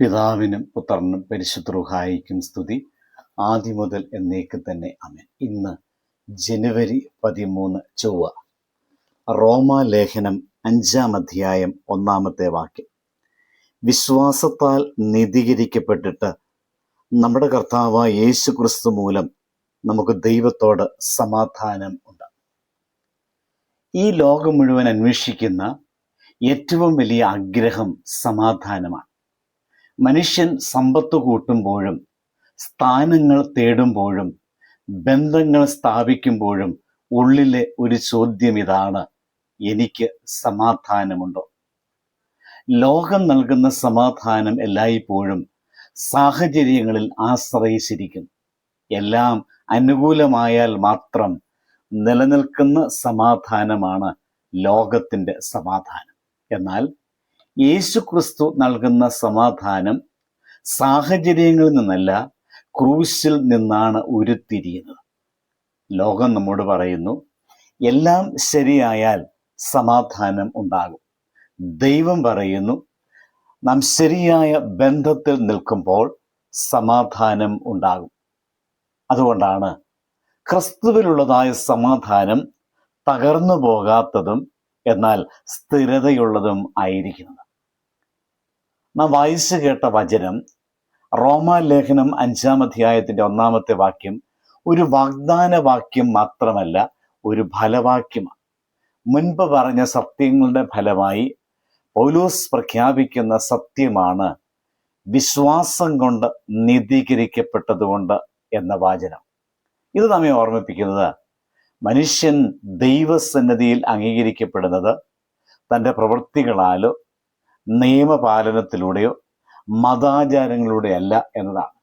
പിതാവിനും പുത്രനും പരിശുദ്ധ റുഹായിക്കും സ്തുതി. ആദ്യം മുതൽ എന്നേക്ക് തന്നെ അമൻ ഇന്ന് ജനുവരി പതിമൂന്ന് ചൊവ്വ. റോമാലേഖനം അഞ്ചാം അധ്യായം ഒന്നാമത്തെ വാക്യം. വിശ്വാസത്താൽ നീതീകരിക്കപ്പെട്ടിട്ട് നമ്മുടെ കർത്താവ് യേശു ക്രിസ്തു മൂലം നമുക്ക് ദൈവത്തോട് സമാധാനം ഉണ്ട്. ഈ ലോകം മുഴുവൻ അന്വേഷിക്കുന്ന ഏറ്റവും വലിയ ആഗ്രഹം സമാധാനമാണ്. മനുഷ്യൻ സമ്പത്ത് കൂട്ടുമ്പോഴും സ്ഥാനങ്ങൾ തേടുമ്പോഴും ബന്ധങ്ങൾ സ്ഥാപിക്കുമ്പോഴും ഉള്ളിലെ ഒരു ചോദ്യം ഇതാണ്. എനിക്ക് സമാധാനമുണ്ടോ? ലോകം നൽകുന്ന സമാധാനം എല്ലായ്പ്പോഴും സാഹചര്യങ്ങളിൽ ആശ്രയിച്ചിരിക്കും. എല്ലാം അനുകൂലമായാൽ മാത്രം നിലനിൽക്കുന്ന സമാധാനമാണ് ലോകത്തിന്റെ സമാധാനം. എന്നാൽ യേശു ക്രിസ്തു നൽകുന്ന സമാധാനം സാഹചര്യങ്ങളിൽ നിന്നല്ല ക്രൂശിൽ നിന്നാണ് ഉരുത്തിരിയുന്നത്. ലോകം നമ്മോട് പറയുന്നു എല്ലാം ശരിയായാൽ സമാധാനം ഉണ്ടാകും. ദൈവം പറയുന്നു നാം ശരിയായ ബന്ധത്തിൽ നിൽക്കുമ്പോൾ സമാധാനം ഉണ്ടാകും. അതുകൊണ്ടാണ് ക്രിസ്തുവിലുള്ളതായ സമാധാനം തകർന്നു പോകാത്തതും എന്നാൽ സ്ഥിരതയുള്ളതും ആയിരിക്കുന്നത്. നാം വായിച്ചു കേട്ട വചനം റോമാലേഖനം അഞ്ചാം അധ്യായത്തിന്റെ ഒന്നാമത്തെ വാക്യം ഒരു വാഗ്ദാന വാക്യം മാത്രമല്ല ഒരു ഫലവാക്യമാണ്. മുൻപ് പറഞ്ഞ സത്യങ്ങളുടെ ഫലമായി പൗലോസ് പ്രഖ്യാപിക്കുന്ന സത്യമാണ് വിശ്വാസം കൊണ്ട് നീതീകരിക്കപ്പെട്ടതുകൊണ്ട് എന്ന വാചനം. ഇത് നമ്മെ ഓർമ്മിപ്പിക്കുന്നത് മനുഷ്യൻ ദൈവസന്നിധിയിൽ അംഗീകരിക്കപ്പെടുന്നത് തന്റെ പ്രവൃത്തികളാലോ നിയമപാലനത്തിലൂടെയോ മതാചാരങ്ങളിലൂടെ അല്ല എന്നതാണ്.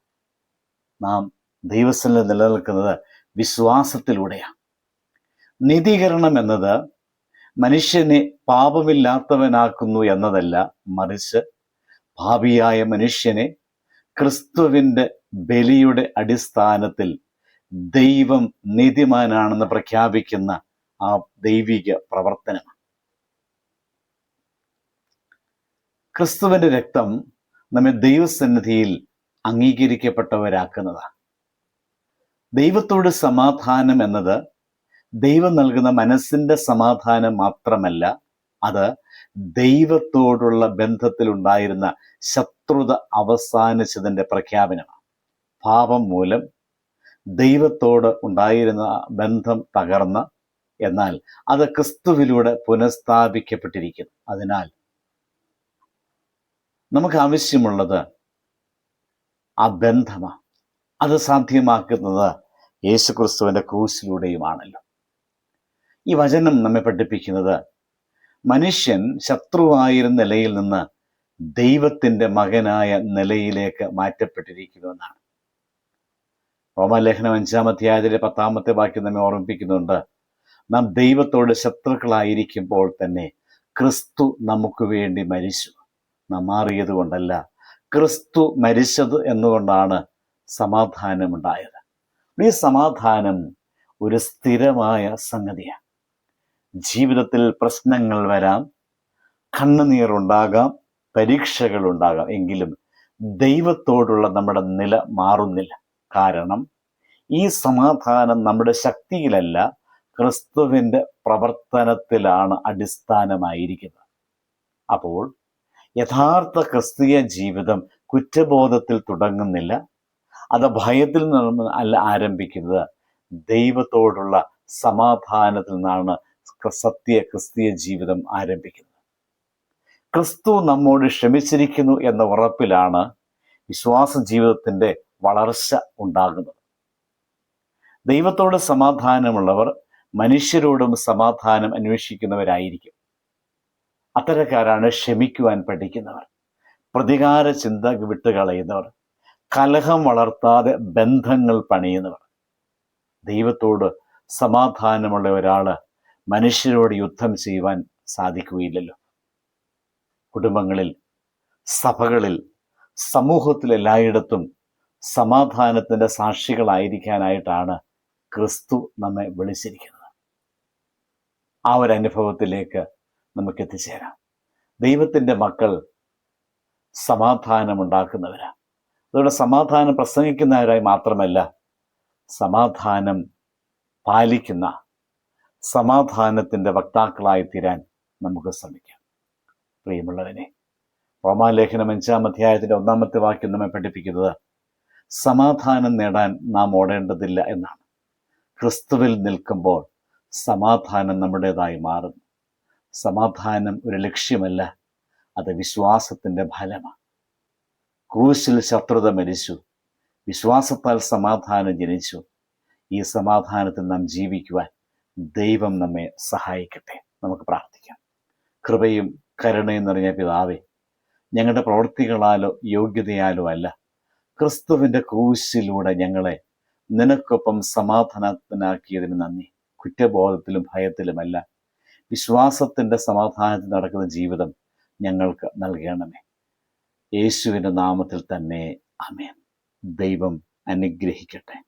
നാം ദൈവസന്നിധി നിലനിൽക്കുന്നത് വിശ്വാസത്തിലൂടെയാണ്. നീതീകരണം എന്നത് മനുഷ്യനെ പാപമില്ലാത്തവനാക്കുന്നു എന്നതല്ല. മറിച്ച് പാപിയായ മനുഷ്യനെ ക്രിസ്തുവിന്റെ ബലിയുടെ അടിസ്ഥാനത്തിൽ ദൈവം നീതിമാനാണെന്ന് പ്രഖ്യാപിക്കുന്ന ആ ദൈവിക പ്രവർത്തനമാണ്. ക്രിസ്തുവിന്റെ രക്തം നമ്മെ ദൈവസന്നിധിയിൽ അംഗീകരിക്കപ്പെട്ടവരാക്കുന്നതാണ്. ദൈവത്തോട് സമാധാനം എന്നത് ദൈവം നൽകുന്ന മനസ്സിന്റെ സമാധാനം മാത്രമല്ല അത് ദൈവത്തോടുള്ള ബന്ധത്തിലുണ്ടായിരുന്ന ശത്രുത അവസാനിച്ചതിന്റെ പ്രഖ്യാപനമാണ്. പാപം മൂലം ദൈവത്തോട് ഉണ്ടായിരുന്ന ബന്ധം തകർന്ന എന്നാൽ അത് ക്രിസ്തുവിലൂടെ പുനഃസ്ഥാപിക്കപ്പെട്ടിരിക്കുന്നു. അതിനാൽ നമുക്ക് ആവശ്യമുള്ളത് ആ ബന്ധമാണ്. അത് സാധ്യമാക്കുന്നത് യേശുക്രിസ്തുവിന്റെ ക്രൂശിലൂടെയുമാണല്ലോ. ഈ വചനം നമ്മെ പഠിപ്പിക്കുന്നത് മനുഷ്യൻ ശത്രുവായിരുന്ന നിലയിൽ നിന്ന് ദൈവത്തിന്റെ മകനായ നിലയിലേക്ക് മാറ്റപ്പെട്ടിരിക്കുന്നുവെന്നാണ് റോമാലേഖനം അഞ്ചാം അധ്യായത്തിലെ പത്താമത്തെ വാക്യം നമ്മെ ഓർമ്മിപ്പിക്കുന്നുണ്ട്. നാം ദൈവത്തോട് ശത്രുക്കളായിരിക്കുമ്പോൾ തന്നെ ക്രിസ്തു നമുക്ക് വേണ്ടി മരിച്ചു. മാറിയത് കൊണ്ടല്ല. ക്രിസ്തു മരിച്ചത് എന്നുകൊണ്ടാണ് സമാധാനമുണ്ടായത്. ഈ സമാധാനം ഒരു സ്ഥിരമായ സംഗതിയാണ്. ജീവിതത്തിൽ പ്രശ്നങ്ങൾ വരാം കണ്ണുനീറുണ്ടാകാം പരീക്ഷകൾ ഉണ്ടാകാം. എങ്കിലും ദൈവത്തോടുള്ള നമ്മുടെ നില മാറുന്നില്ല. കാരണം ഈ സമാധാനം നമ്മുടെ ശക്തിയിലല്ല ക്രിസ്തുവിന്റെ പ്രവർത്തനത്തിലാണ് അടിസ്ഥാനമായിരിക്കുന്നത്. അപ്പോൾ യഥാർത്ഥ ക്രിസ്തീയ ജീവിതം കുറ്റബോധത്തിൽ തുടങ്ങുന്നില്ല. അത് ഭയത്തിൽ നിന്ന് അല്ല ആരംഭിക്കുന്നത്. ദൈവത്തോടുള്ള സമാധാനത്തിൽ നിന്നാണ് സത്യ ക്രിസ്തീയ ജീവിതം ആരംഭിക്കുന്നത്. ക്രിസ്തു നമ്മോട് ക്ഷമിച്ചിരിക്കുന്നു എന്ന ഉറപ്പിലാണ് വിശ്വാസ ജീവിതത്തിന്റെ വളർച്ച ഉണ്ടാകുന്നത്. ദൈവത്തോട് സമാധാനമുള്ളവർ മനുഷ്യരോടും സമാധാനം അന്വേഷിക്കുന്നവരായിരിക്കും. അത്തരക്കാരാണ് ക്ഷമിക്കുവാൻ പഠിക്കുന്നവർ. പ്രതികാര ചിന്ത വിട്ടുകളയുന്നവർ കലഹം വളർത്താതെ ബന്ധങ്ങൾ പണിയുന്നവർ. ദൈവത്തോട് സമാധാനമുള്ള ഒരാൾ മനുഷ്യരോട് യുദ്ധം ചെയ്യുവാൻ സാധിക്കുകയില്ലല്ലോ. കുടുംബങ്ങളിൽ സഭകളിൽ സമൂഹത്തിൽ എല്ലായിടത്തും സമാധാനത്തിന്റെ സാക്ഷികളായിരിക്കാനായിട്ടാണ് ക്രിസ്തു നമ്മെ വിളിച്ചിരിക്കുന്നത്. ആ ഒരു അനുഭവത്തിലേക്ക് നമുക്ക് എത്തിച്ചേരാം ദൈവത്തിന്റെ മക്കൾ സമാധാനമുണ്ടാക്കുന്നവരാണ് അതുകൊണ്ട് സമാധാനം പ്രസംഗിക്കുന്നവരായി മാത്രമല്ല സമാധാനം പാലിക്കുന്ന സമാധാനത്തിന്റെ വക്താക്കളായി തീരാൻ നമുക്ക് ശ്രമിക്കാം. പ്രിയമുള്ളവനെ റോമാലേഖനം അഞ്ചാം അധ്യായത്തിന്റെ ഒന്നാമത്തെ വാക്യം നമ്മെ പഠിപ്പിക്കുന്നത് സമാധാനം നേടാൻ നാം ഓടേണ്ടതില്ല എന്നാണ്. ക്രിസ്തുവിൽ നിൽക്കുമ്പോൾ സമാധാനം നമ്മുടേതായി മാറുന്നു. സമാധാനം ഒരു ലക്ഷ്യമല്ല അത് വിശ്വാസത്തിന്റെ ഫലമാണ്. ക്രൂശിൽ ശത്രുത മരിച്ചു വിശ്വാസത്താൽ സമാധാനം ജനിച്ചു. ഈ സമാധാനത്തിൽ നാം ജീവിക്കുവാൻ ദൈവം നമ്മെ സഹായിക്കട്ടെ. നമുക്ക് പ്രാർത്ഥിക്കാം. കൃപയും കരുണയും നിറഞ്ഞ പിതാവേ ഞങ്ങളുടെ പ്രവൃത്തികളാലോ യോഗ്യതയാലോ അല്ല ക്രിസ്തുവിന്റെ ക്രൂശിലൂടെ ഞങ്ങളെ നിനക്കൊപ്പം സമാധാനത്തിനാക്കിയതിന് നന്ദി. കുറ്റബോധത്തിലും ഭയത്തിലുമല്ല വിശ്വാസത്തിന്റെ സമാധാനത്തിൽ നടക്കുന്ന ജീവിതം ഞങ്ങൾക്ക് നൽകണമേ. യേശുവിന്റെ നാമത്തിൽ തന്നെ. അമേൻ ദൈവം അനുഗ്രഹിക്കട്ടെ.